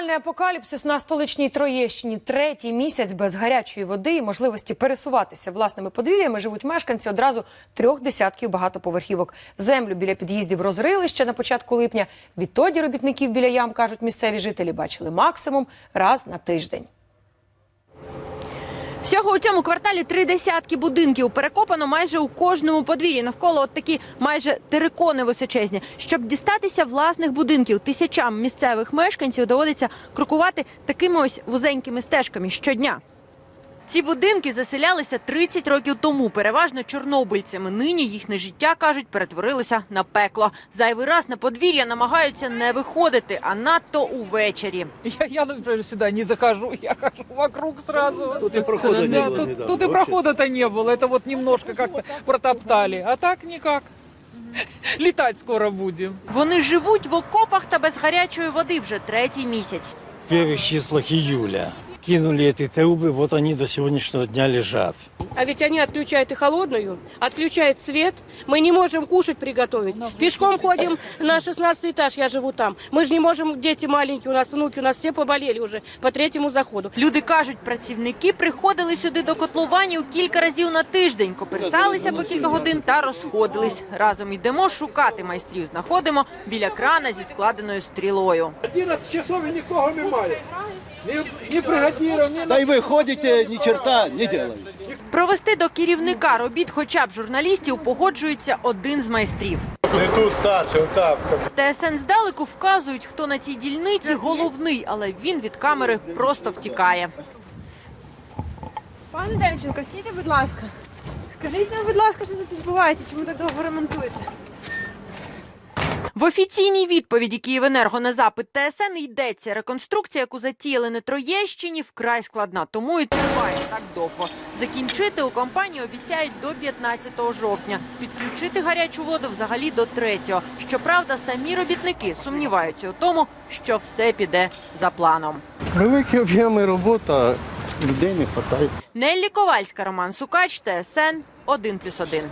Комунальний апокаліпсис на столичній Троєщині. Третій місяць без гарячої води і можливості пересуватися власними подвір'ями живуть мешканці одразу трьох десятків багатоповерхівок. Землю біля під'їздів розрили ще на початку липня. Відтоді робітників біля ям кажуть місцеві жителі бачили максимум раз на тиждень. Всього у цьому кварталі три десятки будинків перекопано майже у кожному подвір'ї. Навколо от такі майже терикони височезні. Щоб дістатися власних будинків, тисячам місцевих мешканців доводиться крокувати такими ось вузенькими стежками щодня. Ці будинки заселялися 30 років тому, переважно чорнобильцями. Нині їхнє життя, кажуть, перетворилося на пекло. Зайвий раз на подвір'я намагаються не виходити, а надто увечері. Я, я, например, сюда не захожу, я хожу вокруг сразу. Тут и прохода не Да, было тут, недавно, тут и вообще. прохода-то не было. Это вот немножко как-то протоптали. А так никак. Летать скоро будем. Вони живуть в окопах та без гарячої води вже третій місяць. В первых числах июля кинули эти трубы, вот они до сегодняшнего дня лежат. А ведь они отключают и холодную, отключают свет. Мы не можем кушать приготовить. Пешком ходим на 16 этаж, я живу там. Мы же не можем, дети маленькие, у нас внуки, у нас все поболели уже по третьему заходу. Люди кажуть, працівники приходили сюди до котлованів кілька разів на тиждень, коперсалися по кілька годин та розходились. Разом йдемо шукати майстрів. Знаходимо біля крана зі складеною стрілою. 11 часов і нікого немає. Ні, ні бригадірів, ні Да и вы ходите, ни черта не делаете. Провести до керівника робіт, хоча б журналістів, погоджується один з майстрів. Не тут старший, отак. ТСН здалеку вказують, хто на цій дільниці головний, але він від камери просто втікає. Пане Демченко, стійте, будь ласка. Скажіть нам, будь ласка, що тут відбувається, чому так довго ремонтуєте? В офіційній відповіді Київенерго на запит ТСН йдеться. Реконструкція, яку затіяли на Троєщині, вкрай складна, тому і триває так довго. Закінчити у компанії обіцяють до 15 жовтня. Підключити гарячу воду взагалі до 3. Щоправда, самі робітники сумніваються у тому, що все піде за планом. Великі об'єми роботи, людей не вистачає. Неллі Ковальська, Роман Сукач, ТСН 1+,1.